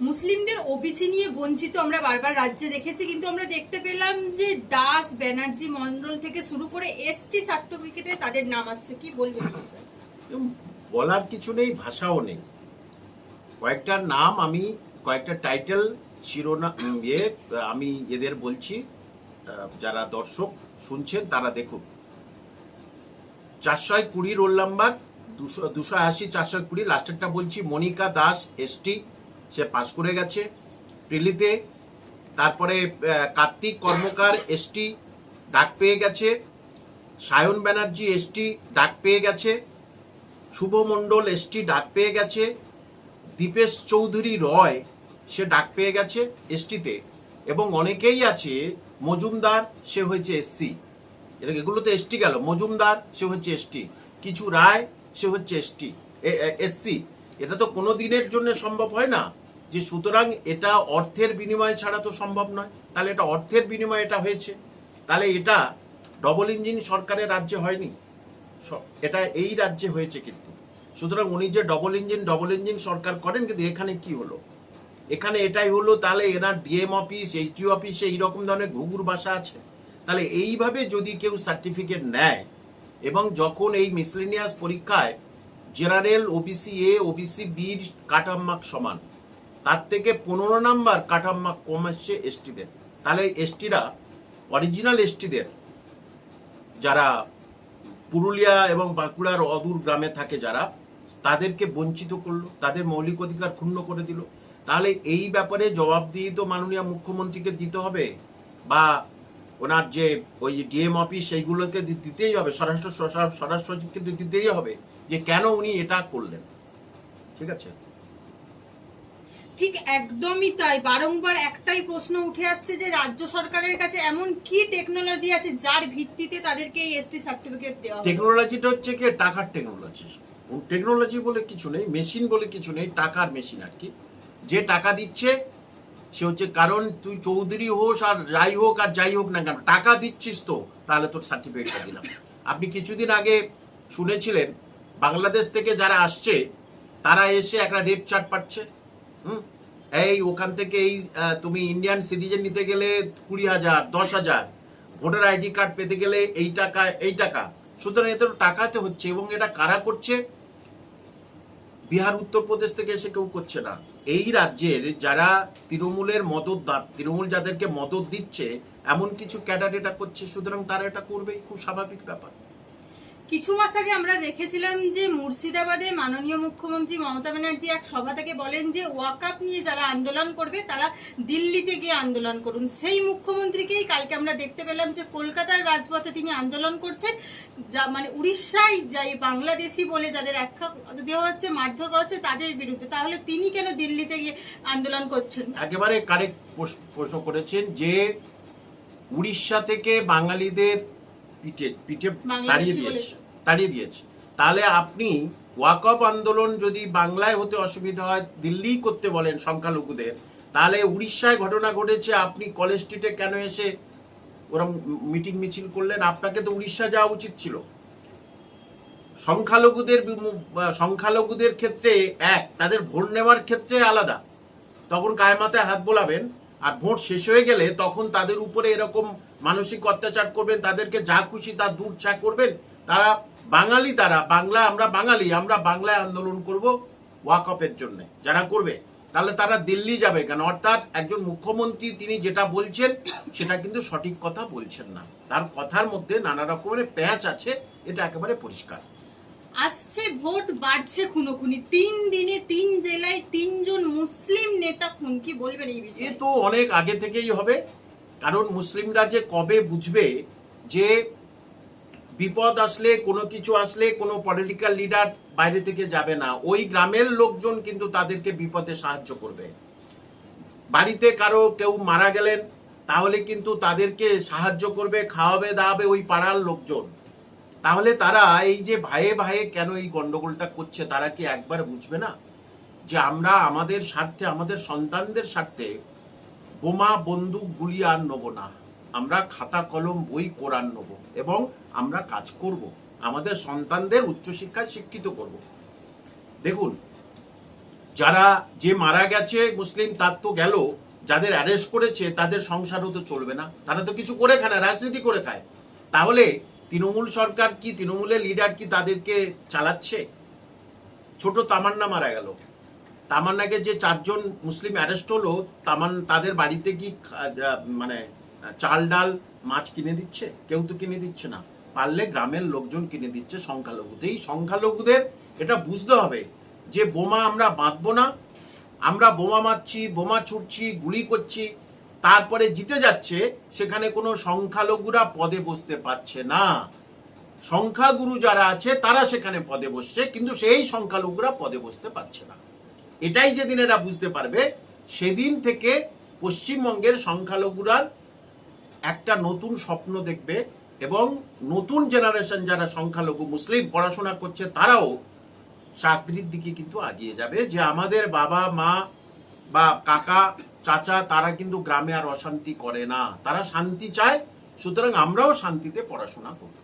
মুসলিমদের ওবিসি নিয়ে বঞ্চিত আমরা বারবার রাজ্যে দেখেছি, কিন্তু আমরা দেখতে পেলাম যে দাস ব্যানার্জি মন্ডল থেকে শুরু করে এসটি সার্টিফিকেটে তাদের নাম আসছে। কি? এবং বলার কিছু নেই, ভাষাও নেই। কয়েকটা নাম আমি, কয়েকটা টাইটেল শিরোনাম ইয়ে আমি এদের বলছি যারা দর্শক শুনছেন তারা দেখুন। চারশো কুড়ি রোল নাম্বার দুশো দুশো আশি চারশো কুড়ি লাস্টেরটা বলছি, মনিকা দাস এসটি সে পাস করে গেছে প্রিলিতে তারপরে কার্তিক কর্মকার এসটি ডাক পেয়ে গেছে। সায়ন ব্যানার্জি এসটি ডাক পেয়ে গেছে। শুভ মণ্ডল এসটি ডাক পেয়ে গেছে। দীপেশ চৌধুরী রয় সে ডাক পেয়ে গেছে এসটিতে। এবং অনেকেই আছে, মজুমদার, সে হয়েছে এসসি। এগুলো তো এসটি গেল, মজুমদার, সে হচ্ছে এসটি। কিছু রায়, সে হচ্ছে এসটি এসসি। এটা তো কোনো দিনের জন্য সম্ভব হয় না। যে সুতরাং এটা অর্থের বিনিময় ছাড়া তো সম্ভব নয়। তাহলে এটা অর্থের বিনিময় এটা হয়েছে। তাহলে এটা ডবল ইঞ্জিন সরকারের রাজ্যে হয়নি। এটা এই রাজ্যে হয়েছে কিন্তু। সুতরাং উনি যে ডবল ইঞ্জিন ডবল ইঞ্জিন সরকার করেন, কিন্তু এখানে কি হলো? এখানে এটাই হলো, তাহলে এনার ডিএম অফিস এইচডিও অফিসে এইরকম ধরনের ঘুঘুর বাসা আছে। তাহলে এইভাবে যদি কেউ সার্টিফিকেট নেয়, এবং যখন এই মিসলিনিয়াস পরীক্ষায় জেনারেল ওবিসি এ ওবিসি বির কাটাম মার্ক সমান তার থেকে পনেরো নাম্বার কাটাম মার্ক কম আসছে এসটিদের। তাহলে এসটিরা অরিজিনাল এসটিদের। যারা পুরুলিয়া এবং বাঁকুড়ার অদূর গ্রামে থাকে যারা, তাদেরকে বঞ্চিত করল, তাদের মৌলিক অধিকার ক্ষুণ্ণ করে দিল। তাহলে এই ব্যাপারে জবাবদিহি তো মাননীয় মুখ্যমন্ত্রীকে দিতে হবে? বা ওনার যে ওই ডিএম অফিস সেইগুলোকে দিতেই হবে, স্বরাষ্ট্র স্বরাষ্ট্র সচিবকে দিতেই হবে যে কেন উনি এটা করলেন? ঠিক আছে? ঠিক একদমই তাই। বারংবার একটাই প্রশ্ন উঠে আসছে যে, রাজ্য সরকারের কাছে এমন কি টেকনোলজি আছে যার ভিত্তিতে তাদেরকে এই এসটি সার্টিফিকেট দেওয়া টেকনোলজিটা হচ্ছে কি, টাকার টেকনোলজি টেকনোলজি বলে কিছু নেই মেশিন বলে কিছু নেই টাকার মেশিন আর কি। যে টাকা দিচ্ছে, সে হচ্ছে কারণ তুই চৌধুরী হোস আর যাই হোক আর যাই হোক না কেন, টাকা দিচ্ছিস তো, তাহলে তোর সার্টিফিকেটটা দিলাম। আপনি কিছুদিন আগে শুনেছিলেন, বাংলাদেশ থেকে যারা আসছে, তারা এসে একটা রেপ চার্ট পাচ্ছে। এই, ওখান থেকে এই তুমি ইন্ডিয়ান সিটিজেন নিতে গেলে কুড়ি হাজার, দশ হাজার। ভোটার আইডি কার্ড পেতে গেলে এই টাকা এই টাকা। সুতরাং এতে টাকাতে হচ্ছে এবং এটা কারা করছে? বিহার উত্তরপ্রদেশ থেকে এসে কেউ করছে না। এই রাজ্যের যারা তৃণমূলের মদত তৃণমূল যাদেরকে মদত দিচ্ছে, এমন কিছু ক্যাডার এটা করছে, সুতরাং তারা এটা করবেই, খুব স্বাভাবিক ব্যাপার। কিছু মাস আগে আমরা দেখেছিলাম যে মুর্শিদাবাদে মাননীয় মুখ্যমন্ত্রী মমতা ব্যানার্জি এক সভা থেকে বলেন যে ওয়াকাপ নিয়ে যারা আন্দোলন করবে, তারা দিল্লিতে গিয়ে আন্দোলন করুন। সেই মুখ্যমন্ত্রীকেই কালকে আমরা দেখতে পেলাম যে কলকাতার রাজপথে তিনি আন্দোলন করছেন। মানে উড়িষ্যায় যাই বাংলাদেশি বলে যাদের আখ্যা দেওয়া হচ্ছে, মারধর করা হচ্ছে, তাদের বিরুদ্ধে। তাহলে তিনি কেন দিল্লিতে গিয়ে আন্দোলন করছেন? একেবারে কারেক্ট প্রশ্ন করেছেন যে উড়িষ্যা থেকে বাঙালিদের পিঠে বাংলাদেশি তাড়িয়ে দিয়েছে। তাড়িয়ে দিয়েছে। তাহলে আপনি ওয়াকআপ আন্দোলন যদি বাংলায় হতে অসুবিধা হয় দিল্লি করতে বলেন সংখ্যালঘুদের তাহলে উড়িষ্যায় ঘটনা ঘটেছে আপনি কলেজ স্ট্রিটে কেন এসে মিটিং মিছিল করলেন? আপনাকে তো উড়িষ্যা যাওয়া উচিত ছিল। সংখ্যালঘুদের সংখ্যালঘুদের ক্ষেত্রে এক তাদের ভোট নেওয়ার ক্ষেত্রে আলাদা। তখন গায়ে মাথায় হাত বোলাবেন আর ভোট শেষ হয়ে গেলে তখন তাদের উপরে এরকম মানসিক অত্যাচার করবেন তাদেরকে যা খুশি তা দূর চা করবেন। তারা বাঙালি তারা বাংলা আমরা বাঙালি আমরা বাংলায় আন্দোলন করব ওয়াকআপের জন্য। যারা করবে তাহলে তারা দিল্লি যাবে কেন? অর্থাৎ একজন মুখ্যমন্ত্রী তিনি যেটা বলছেন সেটা কিন্তু সঠিক কথা বলছেন না। তার কথার মধ্যে নানা রকমের প্যাঁচ আছে এটা একেবারে পরিষ্কার। আসছে ভোট বাড়ছে খুনোখুনি। তিন দিনে তিন জেলায় তিনজন মুসলিম নেতা খুন কি বলবেন এই এ বিষয়ে তো অনেক আগে থেকেই হবে। কারণ মুসলিমরা যে কবে বুঝবে যে বিপদ আসলে, কোনো কিছু আসলে, কোনো পলিটিক্যাল লিডার বাইরে থেকে যাবে না। ওই গ্রামের লোকজন কিন্তু তাদেরকে বিপদে সাহায্য করবে। বাড়িতে কারও কেউ মারা গেলেন, তাহলে কিন্তু তাদেরকে সাহায্য করবে, খাওয়াবে, দাওয়াবে ওই পাড়ার লোকজন। তাহলে তারা এই যে ভাইয়ে ভাইয়ে কেন এই গন্ডগোলটা করছে, তারা কি একবার বুঝবে না? যে আমরা আমাদের স্বার্থে, আমাদের সন্তানদের স্বার্থে বোমা, বন্দুক, গুলি আর নেব না। আমরা খাতা, কলম, বই, কোরআন নেব এবং আমরা কাজ করব। আমাদের সন্তানদের উচ্চশিক্ষায় শিক্ষিত করব। দেখুন, যারা যে মারা গেছে মুসলিম, তার তো গেল। যাদের অ্যারেস্ট করেছে, তাদের সংসারও তো চলবে না। তারা তো কিছু করে খায় না, রাজনীতি করে খায়। তাহলে তৃণমূল সরকার কি, তৃণমূলের লিডার কি তাদেরকে চালাচ্ছে? ছোট তামান্না মারা গেল। তামান্নাকে যে চারজন মুসলিম অ্যারেস্ট হলো, তামান, তাদের বাড়িতে কি মানে চাল ডাল মাছ কিনে দিচ্ছে? কেউ তো কিনে দিচ্ছে না। পারলে গ্রামের লোকজন কিনে দিচ্ছে সংখ্যালঘুদের। এই সংখ্যালঘুদের এটা বুঝতে হবে যে বোমা আমরা বাঁধবো না। আমরা বোমা মারছি, বোমা ছুটছি, গুলি করছি, তারপরে জিতে যাচ্ছে, সেখানে কোনো সংখ্যালঘুরা পদে বসতে পারছে না। সংখ্যাগুরু যারা আছে, তারা সেখানে পদে বসছে, কিন্তু সেই সংখ্যালঘুরা পদে বসতে পারছে না। এটাই যেদিন এরা বুঝতে পারবে, সেদিন থেকে পশ্চিমবঙ্গের সংখ্যালঘুরার একটা নতুন স্বপ্ন দেখবে এবং নতুন জেনারেশন যারা সংখ্যালঘু মুসলিম পড়াশোনা করছে, তারাও চাকরির দিকে কিন্তু আগিয়ে যাবে। যে আমাদের বাবা, মা বা কাকা, চাচা, তারা কিন্তু গ্রামে আর অশান্তি করে না। তারা শান্তি চায়, সুতরাং আমরাও শান্তিতে পড়াশোনা করব।